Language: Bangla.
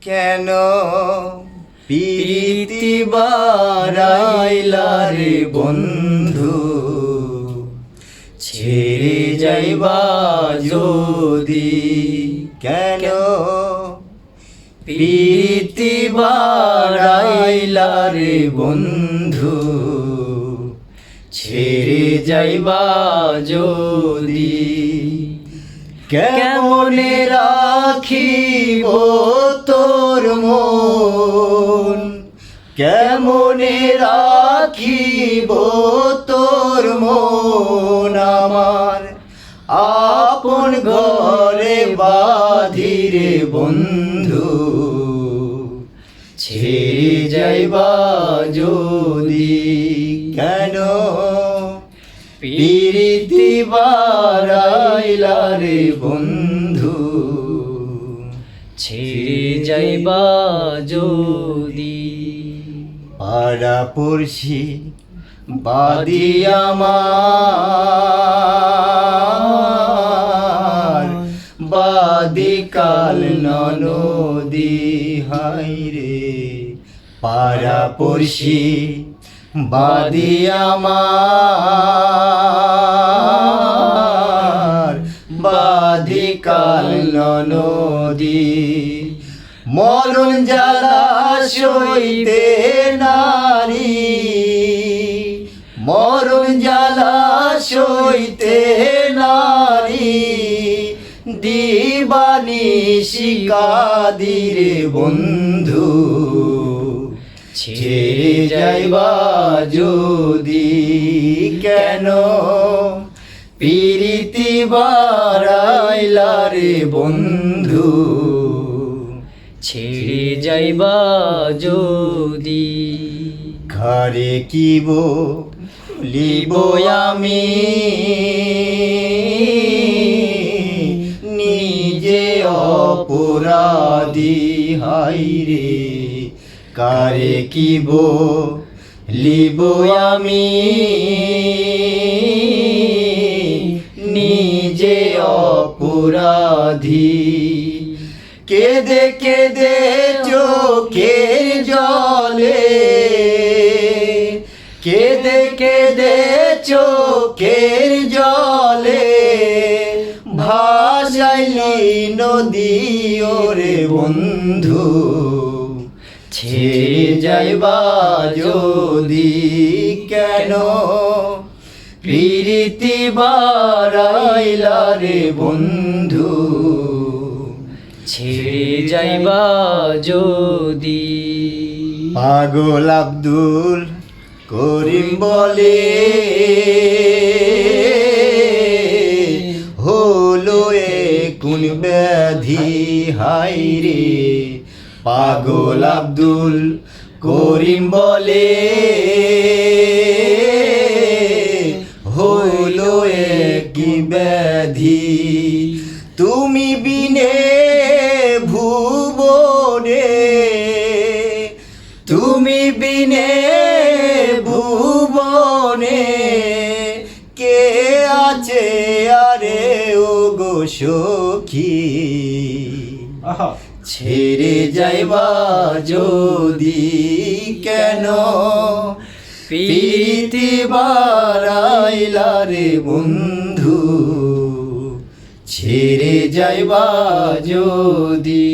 কেন? প্রীতি বারাইলা রে বন্ধু। ছেড়ে যাইবা যদি। কেন? প্রীতি বারাইলা রে বন্ধু। ছেড়ে যাইবা যদি। কেমনে রাখিব? কেমনে রাখিব তোর মন আমার? আপন ঘরে বাধিরে বন্ধু, ছেড়ে যাইবা যদি কেন? প্রীতি বারাইলা রে বন্ধু, ছেড়ে যাইবা যদি পাড়া পড়শি বাদি আমার। বাদি কাল নদী হাই রে। পাড়া পড়শি বাদি আমার। বাদি কাল নদী মরণ জ্বালা সইতে নারী, মরণ জ্বালা সইতে নারী, দিবানি শিকাদিরে বন্ধু, ছেড়ে যাইবা যদি কেন? প্রীতি বারাইলা রে বন্ধু ছেড়ে যাইবা যদি। ঘরে কিব লিব আমি। নিজে অপরাধী হাই রে। কারে কিব লিব আমি। নিজে অপরাধী। কেদে কেদে চোখের জলে। কেদে কেদে চোখের জলে। ভাসাইলি নদী ওরে বন্ধু, ছেড়ে যাইবা যদি কেন? প্রীতি বারাইলা রে বন্ধু। ছেড়ে যাইবা যদি। পাগল আব্দুল করিম বলে, হলো এ কোন ব্যাধি হাই রে। পাগল আব্দুল করিম বলে তুমি বিনে ভুবনে কে আছে আরে ও গো সখী ছেড়ে যাইবা যদি কেন? প্রীতি বারাইলা রে বন্ধু। ছেড়ে যাইবা যদি